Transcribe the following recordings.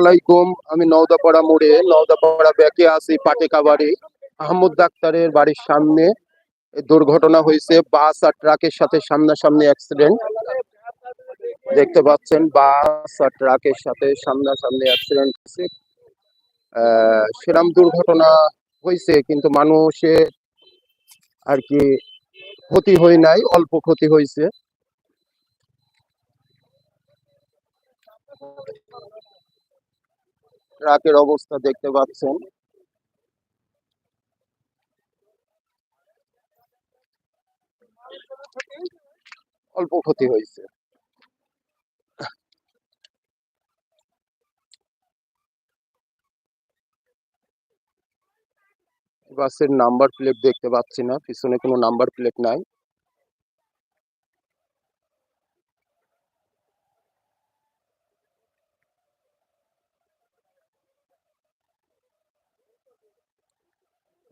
আলাইকুম। আমি নওদাপাড়া মোড়ে, নওদাপাড়া ব্যাকে আছি পাটেকা বাড়ি আহমদ ডাক্তারের বাড়ির সামনে দুর্ঘটনা হয়েছে। বাস আর ট্রাকের সাথে সামনাসামনি অ্যাক্সিডেন্ট দেখতে পাচ্ছেন, বাস আর ট্রাকের সাথে সামনাসামনি অ্যাক্সিডেন্ট হয়েছে। সেরম দুর্ঘটনা হয়েছে, কিন্তু মানুষের আর কি ক্ষতি হয় নাই, অল্প ক্ষতি হয়েছে। ট্রাকের অবস্থা দেখতে পাচ্ছেন। অল্প ক্ষতি হয়েছে। বাসের নাম্বার প্লেট দেখতে পাচ্ছি না, পিছনে কোনো নাম্বার প্লেট নাই।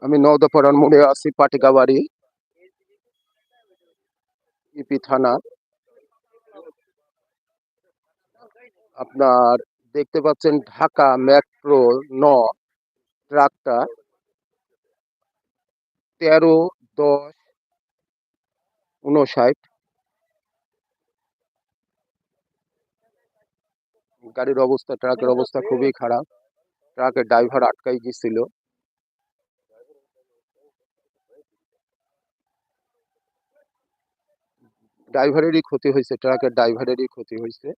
আমি নওদাপাড়ার মোড়ে আছি পাটিকা বাড়ি ইপি থানা। আপনার দেখতে পাচ্ছেন ঢাকা মেট্রো ন ট্রাকটা তেরো, দশ উনষাট গাড়ির অবস্থা, ট্রাকের অবস্থা খুবই খারাপ। ট্রাকের ড্রাইভার আটকাই গেছিল। ড্রাইভারেরই ক্ষতি হয়েছে ট্রাকের ড্রাইভারেরই ক্ষতি হয়েছে।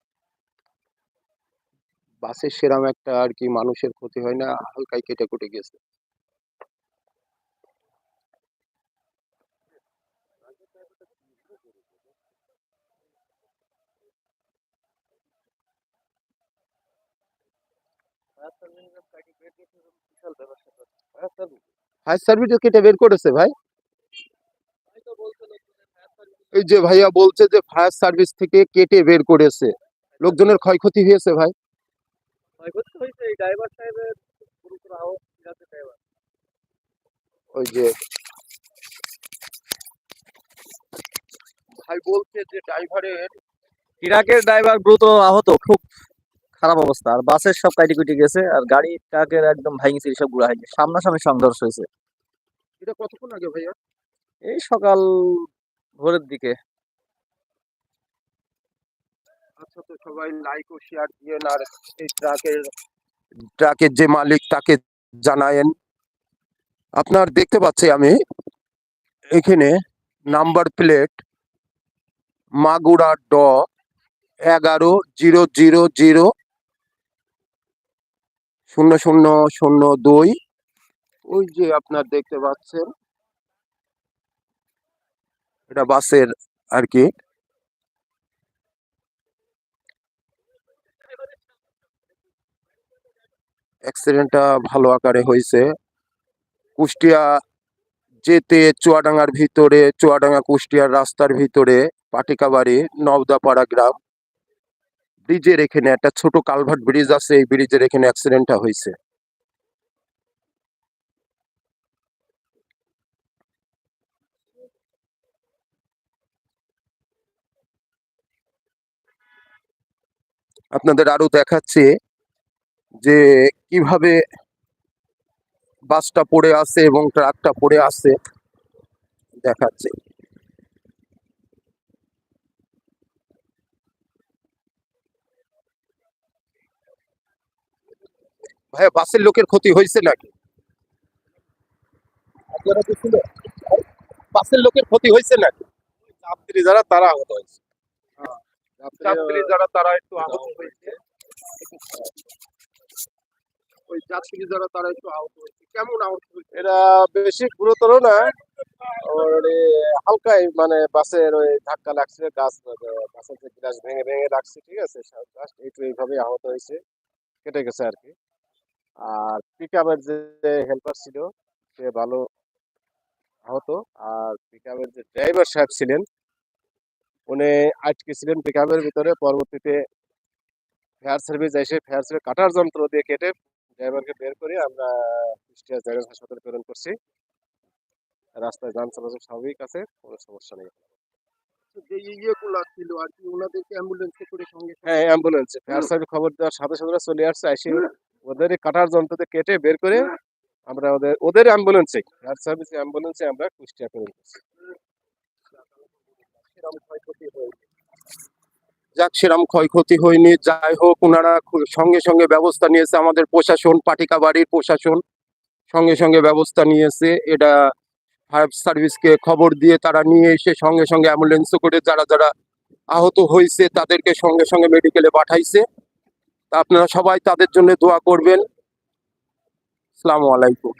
বাসের সেরাম একটা আর কি মানুষের ক্ষতি হয় না হালকাই কেটে কুটে গেছে ফায়ার সার্ভিসও কেটে বের করেছে ভাই। এই যে ভাইয়া বলছে যে ফায়ার সার্ভিস থেকে কেটে বের করেছে। লোকজনের ক্ষয়ক্ষতি হয়েছে ভাই? হয়েছে ওই যে ভাই বলছে যে ড্রাইভারের ট্রাকের ড্রাইভার দ্রুত আহত খুব খারাপ অবস্থা। আর বাসের সব কাটি কুটি গেছে আর গাড়ি ট্রাকের একদম ভাঙি চিরি সব গুড়া হয়ে গেছে। সামনাসামনি সংঘর্ষ হয়েছে। এটা কতক্ষণ আগে ভাইয়া? এই সকাল ভোরের দিকে। আচ্ছা তো সবাই লাইক ও শেয়ার দিয়েন আর এই ট্রাকের ট্রাকের যে মালিক তাকে জানায়েন। আপনার দেখতে পাচ্ছি আমি এখানে নাম্বার প্লেট মাগুরা ড এগারো জিরো জিরো জিরো শূন্য শূন্য শূন্য দুই। ওই যে আপনার দেখতে পাচ্ছেন এটা বাসের আর কি অ্যাক্সিডেন্টটা ভালো আকারে হয়েছে। কুষ্টিয়া যেতে চুয়াডাঙ্গার ভিতরে, চুয়াডাঙ্গা কুষ্টিয়ার রাস্তার ভিতরে, পাটিকাবাড়ি নবদাপাড়া গ্রাম ব্রিজের এখানে একটা ছোট কালভার্ট ব্রিজ আছে, এই ব্রিজের এখানে অ্যাক্সিডেন্টটা হয়েছে। আপনাদের আরও দেখাচ্ছে যে কীভাবে বাসটা পড়ে আছে এবং ট্রাকটা পড়ে আছে দেখাচ্ছে। ভাইয়া, বাসের লোকের ক্ষতি হয়েছে নাকি? বাসের লোকের ক্ষতি হয়েছে নাকি? যারা, তারা আহত হয়েছে। যাত্রী যারা তারা একটু আহত হয়েছে। ওই যাত্রী যারা তারা একটু আহত হয়েছে। কেমন আহত হয়েছে? এটা বেশি গুরুতর না হালকাই মানে বাসের ওই ধাক্কা লাগছে গাছ বাসের যে গ্লাস ভেঙে ভেঙে লাগছে ঠিক আছে? জাস্ট একটু এইভাবে আহত হয়েছে কেটে গেছে আর কি। আর পিক আপের যে হেল্পার ছিল সে ভালো আহত। আর পিক আপের যে ড্রাইভার সাহেব ছিলেন উনি আটকে ছিলেন পিক আপের ভিতরে পরবর্তীতে ফায়ার সার্ভিস এসে ফায়ার সার্ভিস কাটার যন্ত্র দিয়ে কেটে ড্রাইভারকে বের করে আমরা কুষ্টিয়া জেনারেল হাসপাতালে প্রেরণ করছি। রাস্তায় যান চলাচল স্বাভাবিক আছে কোনো সমস্যা নেই। যে ইয়েগুলা ছিল আর কি ওনাদেরকে অ্যাম্বুলেন্সে করে সঙ্গে হ্যাঁ অ্যাম্বুলেন্সে ফায়ার সার্ভিস খবর দেওয়ার সাথে সাথে চলে আসছে এসে ওদের কাটার যন্ত্রতে কেটে বের করে আমরা ওদের ওদের অ্যাম্বুলেন্সে ফায়ার সার্ভিস অ্যাম্বুলেন্সে আমরা কুষ্টিয়া করে দিচ্ছি সেরকম ক্ষয়ক্ষতি হয়নি যাক সেরকম ক্ষয়ক্ষতি হয়নি। যাই হোক ওনারা সঙ্গে সঙ্গে ব্যবস্থা নিয়েছে আমাদের প্রশাসন পাটিকা বাড়ির প্রশাসন সঙ্গে সঙ্গে ব্যবস্থা নিয়েছে। এটা ফায়ার সার্ভিসকে খবর দিয়ে তারা নিয়ে এসে সঙ্গে সঙ্গে অ্যাম্বুলেন্সে করে যারা যারা আহত হয়েছে, তাদেরকে সঙ্গে সঙ্গে মেডিকেলে পাঠাইছে। তা আপনারা সবাই তাদের জন্য দোয়া করবেন। আসসালামু আলাইকুম।